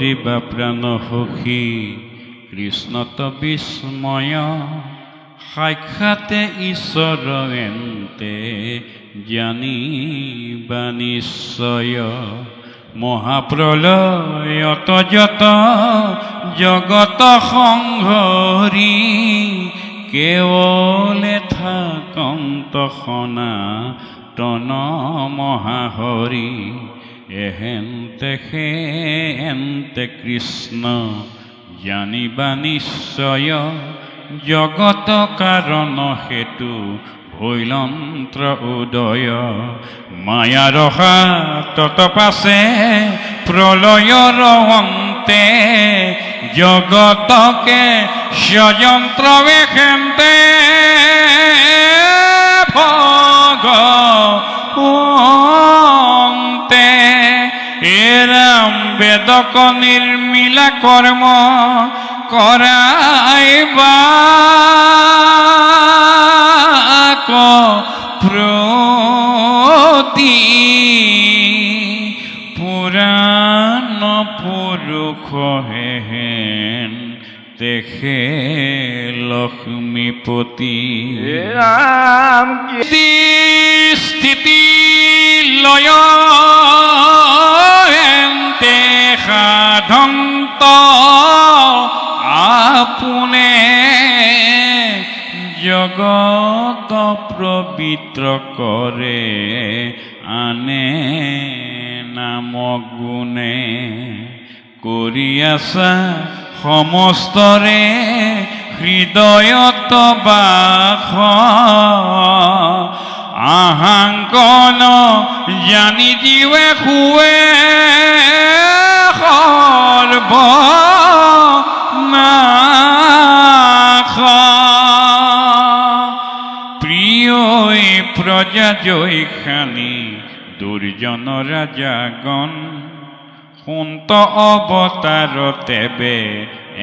ৰিবা প্ৰাণ সখী কৃষ্ণত বিস্ময়। সাক্ষাতে ঈশ্বৰ এন্তে জানিবা নিশ্চয়। মহাপ্ৰলয়ত যত জগত সংঘৰী কেৱলে থাকন্ত সনা তন মহাহৰি এহেন্তে সেন্তে কৃষ্ণ, জানিবা নিশ্চয় জগত কাৰণ হেতু হৈলন্ত্ৰ উদয়। মায়াৰ তত পাছে অন্তে জগতকে ষযন্ত্ৰ এখেন্তে এরাম বেদক নির্মিলা কর্ম করাইবা। প্রতি পুরাণ পুরুষ হেহেন দেখে লক্ষ্মীপতি স্থিতি লয় সাধন্ত আপোনে জগত পবিত্ৰ কৰে আনে নাম গুণে কৰি আছা সমস্তৰে হৃদয়ত বাস আহাংকন জানি জীৱে শুৱে সৰ্ব নাশ প্ৰিয়ই প্ৰজা জয় খানি দুৰ্জন ৰাজাগণ সুন্ত অৱতাৰ তেবে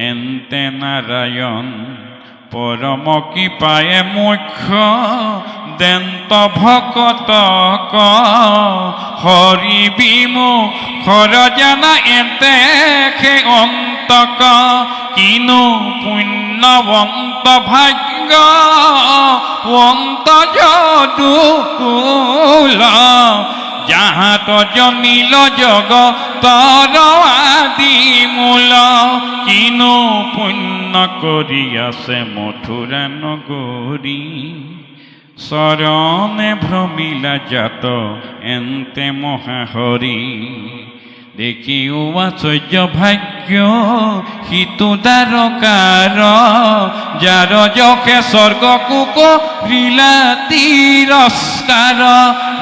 এন্তে নাৰায়ণ পৰম কৃপায়ে মুখ্য, দেন্ত ভকতক হৰি বিমুখৰ জানা এতে সে অন্তক, কিনো পুণ্যৱন্ত ভাগ্য, অন্ত যদু কুল যাহাত জমিল জগ তর আদি মূল, কিনো পুণ্য কৰি আছে মথুৰা নগৰী চৰণে ভ্ৰমিলা জাত এন্তে মহাহৰি দেখিও আচৰ্য ভাগ্য সিটো দ্বাৰকাৰ যাৰ যকে স্বৰ্গকোক লীলা তিৰস্কাৰ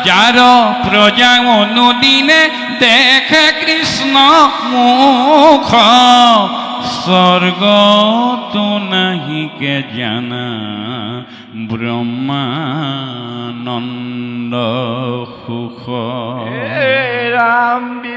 যাৰ প্ৰজা অনুদিনে দেখে কৃষ্ণ মুখ। স্বৰ্গতো নাহিকে জানা? ব্রহ্মানন্দ সুখ। রাম